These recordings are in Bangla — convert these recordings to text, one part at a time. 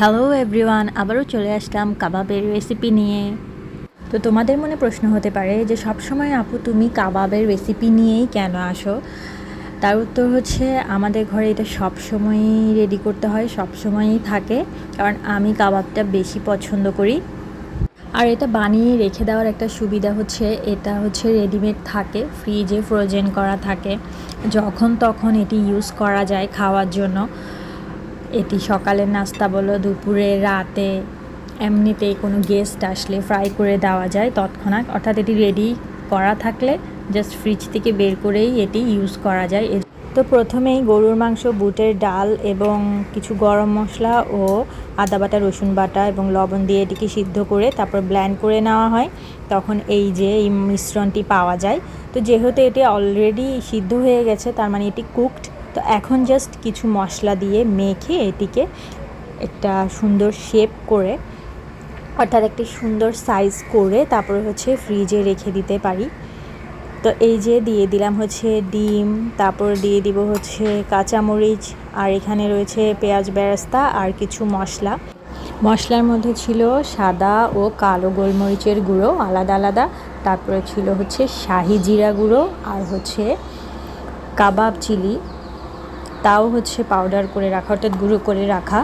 হ্যালো এভরিওয়ান আবারও চলে আসলাম কাবাবের রেসিপি নিয়ে। তো তোমাদের মনে প্রশ্ন হতে পারে যে সবসময় আপু তুমি কাবাবের রেসিপি নিয়েই কেন আসো? তার উত্তর হচ্ছে আমাদের ঘরে এটা সবসময়ই রেডি করতে হয়, সবসময়ই থাকে, কারণ আমি কাবাবটা বেশি পছন্দ করি। আর এটা বানিয়ে রেখে দেওয়ার একটা সুবিধা হচ্ছে, এটা হচ্ছে রেডিমেড থাকে ফ্রিজে ফ্রোজেন করা থাকে যখন তখন এটি ইউজ করা যায় খাওয়ার জন্য। এটি সকালের নাস্তা বলো, দুপুরে, রাতে, এমনিতেই কোনো গেস্ট আসলে ফ্রাই করে দেওয়া যায় তৎক্ষণাৎ। অর্থাৎ এটি রেডি করা থাকলে জাস্ট ফ্রিজ থেকে বের করেই এটি ইউজ করা যায়। তো প্রথমেই গরুর মাংস, বুটের ডাল এবং কিছু গরম মশলা ও আদা বাটা, রসুন বাটা এবং লবণ দিয়ে এটিকে সিদ্ধ করে তারপর ব্ল্যান্ড করে নেওয়া হয়। তখন এই যে এই মিশ্রণটি পাওয়া যায়। তো যেহেতু এটি অলরেডি সিদ্ধ হয়ে গেছে, তার মানে এটি কুকড তো এখন জাস্ট কিছু মশলা দিয়ে মেখে এটিকে একটা সুন্দর শেপ করে, অর্থাৎ একটি সুন্দর সাইজ করে তারপরে হচ্ছে ফ্রিজে রেখে দিতে পারি। তো এই যে দিয়ে দিলাম হচ্ছে ডিম, তারপর দিয়ে দিব হচ্ছে কাঁচামরিচ, আর এখানে রয়েছে পেঁয়াজ বেরেস্তা আর কিছু মশলা। মশলার মধ্যে ছিল সাদা ও কালো গোলমরিচের গুঁড়ো, আলাদা আলাদা। তারপরে ছিল হচ্ছে শাহি জিরা গুঁড়ো আর হচ্ছে কাবাব চিলি। তাও হচ্ছে পাউডার করে রাখা, অর্থাৎ গুঁড়ো করে রাখা।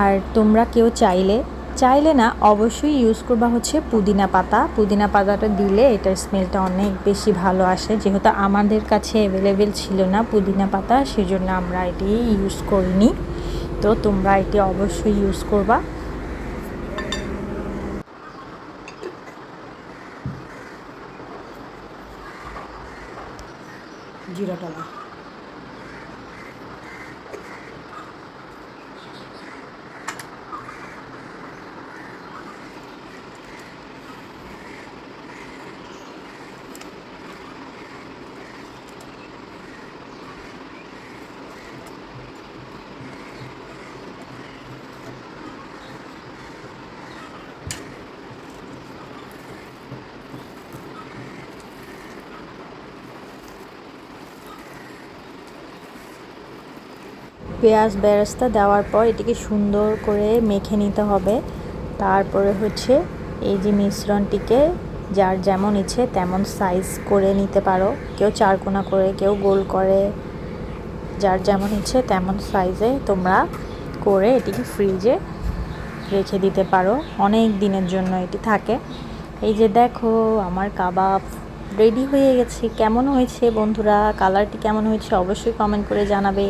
আর তোমরা কেউ চাইলে চাইলে না, অবশ্যই ইউজ করবা হচ্ছে পুদিনা পাতা। পুদিনা পাতাটা দিলে এটার স্মেলটা অনেক বেশি ভালো আসে। যেহেতু আমাদের কাছে অ্যাভেলেবেল ছিল না পুদিনা পাতা, সেজন্য আমরা এটি ইউজ করিনি। তো তোমরা এটি অবশ্যই ইউজ করবা। জিরা পেঁয়াজ বেরেস্তা দেওয়ার পর এটিকে সুন্দর করে মেখে নিতে হবে। তারপরে হচ্ছে এই যে মিশ্রণটিকে যার যেমন ইচ্ছে তেমন সাইজ করে নিতে পারো। কেউ চারকোনা করে, কেউ গোল করে, যার যেমন ইচ্ছে তেমন সাইজে তোমরা করে এটিকে ফ্রিজে রেখে দিতে পারো। অনেক দিনের জন্য এটি থাকে। এই যে দেখো আমার কাবাব রেডি হয়ে গেছে। কেমন হয়েছে বন্ধুরা? কালারটি কেমন হয়েছে? অবশ্যই কমেন্ট করে জানাবে।